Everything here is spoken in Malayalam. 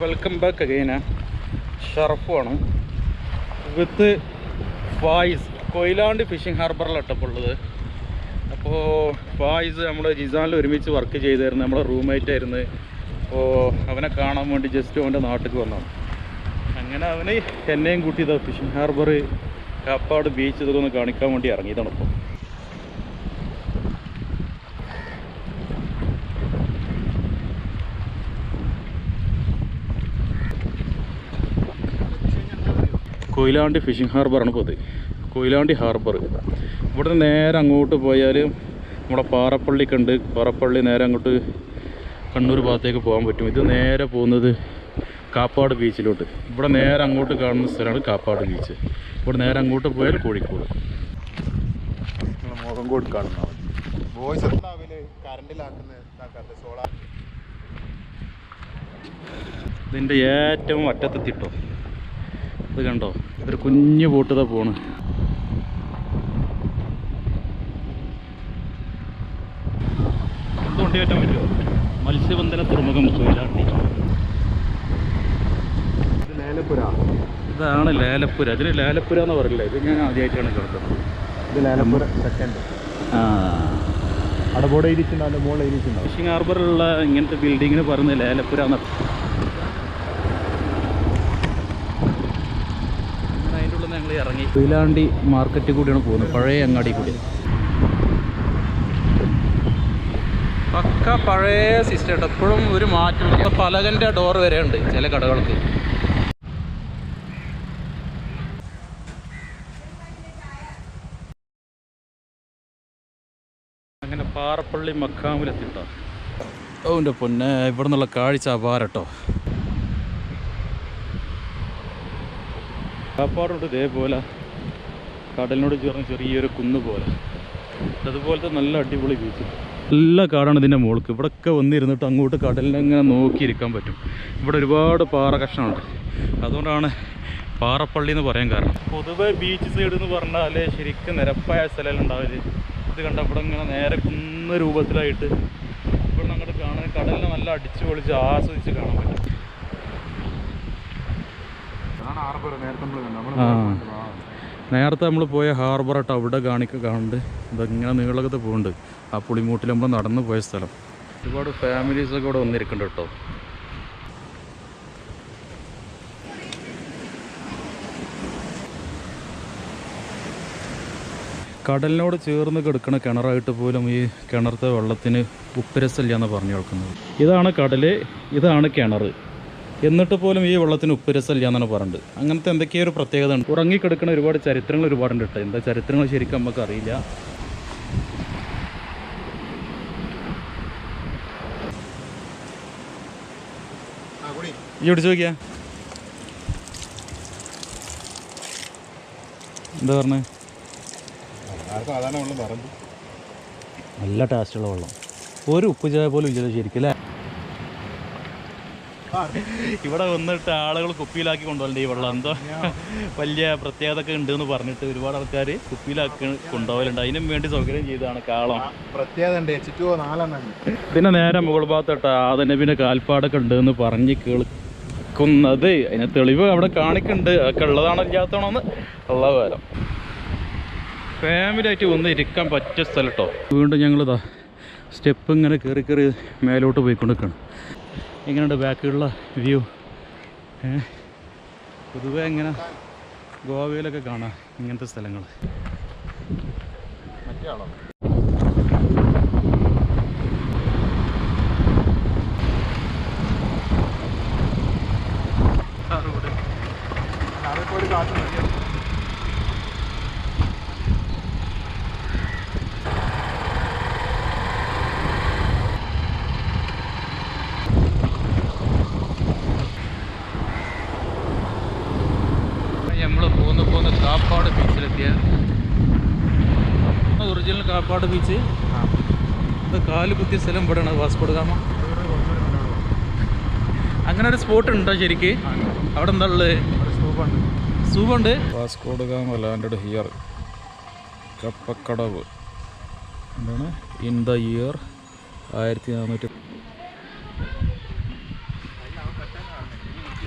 വെൽക്കം ബാക്ക് അഗൈന ഷറഫുമാണ് വിത്ത് ഫായിസ് കൊയിലാണ്ട് ഫിഷിംഗ് ഹാർബറിലാണ് ഉള്ളത്. അപ്പോൾ ഫായിസ് നമ്മൾ ജിസാനിൽ ഒരുമിച്ച് വർക്ക് ചെയ്തായിരുന്നു നമ്മളെ റൂംമേറ്റ് ആയിരുന്നു. അപ്പോൾ അവനെ കാണാൻ വേണ്ടി ജസ്റ്റ് അവന്റെ നാട്ടിലേക്ക് വന്നതാണ് അങ്ങനെ അവന് എന്നെയും കൂട്ടി ഇതാ ഫിഷിംഗ് ഹാർബർ കാപ്പാട് ബീച്ച് ഇതൊക്കെ ഒന്ന് കാണിക്കാൻ വേണ്ടി ഇറങ്ങിയതാണ് ഇപ്പോൾ കൊയിലാണ്ടി ഫിഷിംഗ് ഹാർബറാണ് ഇപ്പോൾ ഇത് കൊയിലാണ്ടി ഹാർബർ. ഇവിടെ നിന്ന് നേരെ അങ്ങോട്ട് പോയാൽ നമ്മുടെ പാറപ്പള്ളിക്കുണ്ട്. പാറപ്പള്ളി നേരെ അങ്ങോട്ട് കണ്ണൂർ ഭാഗത്തേക്ക് പോകാൻ പറ്റും. ഇത് നേരെ പോകുന്നത് കാപ്പാട് ബീച്ചിലോട്ട്. ഇവിടെ നേരെ അങ്ങോട്ട് കാണുന്ന സ്ഥലമാണ് കാപ്പാട് ബീച്ച്. ഇവിടെ നേരെ അങ്ങോട്ട് പോയാൽ കോഴിക്കോട്. മുഖംകോട് കാണുന്ന വോയിസ് ഇതിന്റെ ഏറ്റവും അറ്റത്തെത്തിട്ടോ ഇത് കണ്ടോ? ഒരു കുഞ്ഞു ബോട്ട് ഇതാ പോണ് കയറ്റാൻ പറ്റുമോ? മത്സ്യബന്ധന തുറമുഖം ലേലപ്പുര. ഇതാണ് ലേലപ്പുര. അതിന് ലേലപ്പുര എന്ന് പറയില്ല? ഇത് ഞാൻ ആദ്യമായിട്ടാണ് കേൾക്കുന്നത്. ഇത് ലേലപ്പുര സെക്കൻഡ് ആ. അവിടെ ബോർഡ് എഴുതിയിട്ടുണ്ടാവും അതിന്റെ മുകളിൽ എഴുതിയിട്ടുണ്ടാവും ഫിഷിംഗ് ഹാർബറിലുള്ള ഇങ്ങനത്തെ ബിൽഡിങ്ങിന് പറയുന്നത് ലേലപ്പുര എന്ന അങ്ങനെ അതിന്റെ ഉള്ളിൽ ഞങ്ങൾ ഇറങ്ങി. കൊയിലാണ്ടി മാർക്കറ്റ് കൂടിയാണ് പോകുന്നത്. പഴയ അങ്ങാടി കൂടി. പക്ക പഴയ സിസ്റ്റം എപ്പോഴും ഒരു മാറ്റം. പലകന്റെ ഡോർ വരെ ഉണ്ട് ചില കടകൾക്ക്. അങ്ങനെ പാറപ്പള്ളി മക്കാമിലെത്തിട്ടോ എന്റെ പൊന്നെ. ഇവിടെ നിന്നുള്ള കാഴ്ച അപാരട്ടോ. കാപ്പാടുണ്ട് ഇതേപോലെ കടലിനോട് ചേർന്ന് ചെറിയൊരു കുന്ന് പോലെ. അതുപോലത്തെ നല്ല അടിപൊളി ബീച്ച് നല്ല കാടാണ് ഇതിന്റെ മുകൾക്ക്. ഇവിടെയൊക്കെ വന്നിരുന്നിട്ട് അങ്ങോട്ട് കടലിനെ ഇങ്ങനെ നോക്കിയിരിക്കാൻ പറ്റും. ഇവിടെ ഒരുപാട് പാറ കഷ്ണമുണ്ട്. അതുകൊണ്ടാണ് പാറപ്പള്ളി എന്ന് പറയാൻ കാരണം. പൊതുവേ ബീച്ച് സൈഡ് എന്ന് പറഞ്ഞാൽ ശരിക്കും നിരപ്പായ സ്ഥലമല്ല ഉണ്ടാവില്ല ഇത് കണ്ട ഇവിടെ ഇങ്ങനെ നേരെ കുന്ന രൂപത്തിലായിട്ട് ഇവിടെ അങ്ങോട്ട് കാണാൻ കടലിനെ നല്ല അടിച്ചു പൊളിച്ച് ആസ്വദിച്ച് കാണാൻ പറ്റും അതാണ് ആർബർ നേരത്തെ നമ്മൾ നമ്മൾ നേരത്തെ നമ്മൾ പോയ ഹാർബർ ഹാർബറായിട്ട് അവിടെ കാണിക്ക കാണുന്നുണ്ട് ഇതങ്ങനെ നീളകത്ത് പോകുന്നുണ്ട് ആ പുളിമൂട്ടിൽ നമ്മൾ നടന്നു പോയ സ്ഥലം. ഒരുപാട് ഫാമിലീസൊക്കെ ഇവിടെ വന്നിരിക്കുന്നുണ്ട് കേട്ടോ. കടലിനോട് ചേർന്ന് കിടക്കുന്ന കിണറായിട്ട് പോലും ഈ കിണറത്തെ വെള്ളത്തിന് ഉപ്പരസല്ല എന്ന് പറഞ്ഞു കേൾക്കുന്നത് ഇതാണ് കടൽ ഇതാണ് കിണർ എന്നിട്ട് പോലും ഈ വെള്ളത്തിന് ഉപ്പുരസമില്ല എന്നാണ് പറഞ്ഞത്. അങ്ങനത്തെ എന്തൊക്കെയോ ഒരു പ്രത്യേകത ഉണ്ട് ഉറങ്ങിക്കിടക്കുന്ന ഒരുപാട് ചരിത്രങ്ങൾ ഒരുപാടുണ്ട് കേട്ടോ. എന്താ ചരിത്രങ്ങൾ ശരിക്കും നമുക്ക് അറിയില്ല. ഈ പിടിച്ചു നോക്കിയാ. എന്താ പറഞ്ഞേ? നല്ല ടേസ്റ്റുള്ള വെള്ളം. ഒരു ഉപ്പ് ചായ പോലും ഇല്ല ശരിക്കും അല്ലേ? ഇവിടെ വന്നിട്ട് ആളുകൾ കുപ്പിയിലാക്കി കൊണ്ടുപോകലുണ്ട് ഈ വെള്ളം? എന്തോ വലിയ പ്രത്യേകത ഒക്കെ ഉണ്ട് എന്ന് പറഞ്ഞിട്ട് ഒരുപാട് ആൾക്കാർ കുപ്പിയിലാക്കി കൊണ്ടുപോകലുണ്ട്. അതിനും വേണ്ടി സൗകര്യം ചെയ്തതാണ് കാളം. പ്രത്യേകത പിന്നെ നേരെ മുകൾ ഭാഗത്തോട്ട് ആദനബിന്റെ കാൽപ്പാടൊക്കെ ഉണ്ട് എന്ന് പറഞ്ഞ് കേൾക്കുന്നത്. അതിന് തെളിവ് അവിടെ കാണിക്കുന്നുണ്ട്. അതൊക്കെ ഉള്ളതാണോ ഇല്ലാത്തതാണോന്ന് ഉള്ള കാലം ഫാമിലി ആയിട്ട് ഒന്ന് ഇരിക്കാൻ പറ്റിയ സ്ഥലം കേട്ടോ വീണ്ടും ഞങ്ങളിതാ സ്റ്റെപ്പ് ഇങ്ങനെ കയറി കയറി മേലോട്ട് പോയിക്കൊണ്ടിരിക്കണം എങ്ങനെയുണ്ട് ബാക്കിലുള്ള വ്യൂ. പൊതുവെ എങ്ങനെ ഗോവയിലൊക്കെ കാണാം ഇങ്ങനത്തെ സ്ഥലങ്ങൾ നമ്മൾ പോകുന്ന പോകുന്ന കാപ്പാട് ബീച്ചിലെത്തിയ ഒറിജിനൽ കാപ്പാട് ബീച്ച്. ഇത് കാൽ കുത്തിയ സ്ഥലം ഇവിടെയാണ് വാസ്കോട് ഗാമ അങ്ങനെ ഒരു സ്പോട്ട് ഉണ്ടോ ശരിക്ക്? അവിടെ എന്താ ഉള്ളത്? സൂപ്പുണ്ട്. Vasco da Gama landed here. Kappakkadavu. എന്താണ്? ഇൻ ദ ഇയർ ആയിരത്തി നാനൂറ്റി